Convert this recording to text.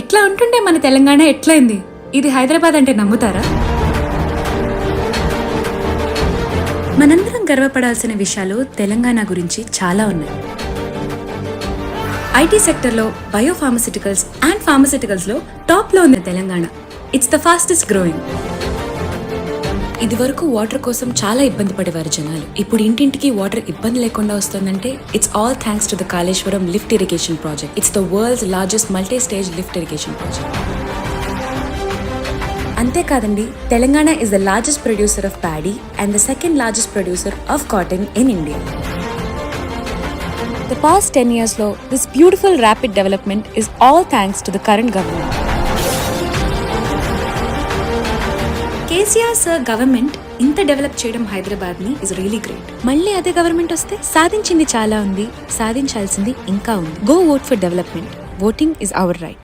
ఎట్లా ఉంటుండే మన తెలంగాణ ఎట్లయింది? ఇది హైదరాబాద్ అంటే నమ్ముతారా? మనందరం గర్వపడాల్సిన విషయాలు తెలంగాణ గురించి చాలా ఉన్నాయి. ఐటీ సెక్టర్లో బయోఫార్మసిటికల్స్ అండ్ ఫార్మసిటికల్స్లో టాప్లో ఉంది Telangana. It's the fastest growing ఇది వరకు వాటర్ కోసం చాలా ఇబ్బంది పడేవారు జనాలు. ఇప్పుడు ఇంటింటికి వాటర్ ఇబ్బంది లేకుండా వస్తుందంటే it's all thanks to the Kaleshwaram lift irrigation project it's the world's largest multi stage lift irrigation project అంతేకాదండి Telangana is the largest producer of paddy and the second largest producer of cotton in India the past ten ఇయర్స్లో this beautiful rapid development is all thanks to the current government KCR sir government ఇంత develop చేయడం హైదరాబాద్ని is really great మళ్ళీ అదే government వస్తే సాధించింది చాలా ఉంది సాధించాల్సింది ఇంకా ఉంది. Go vote for development voting is our right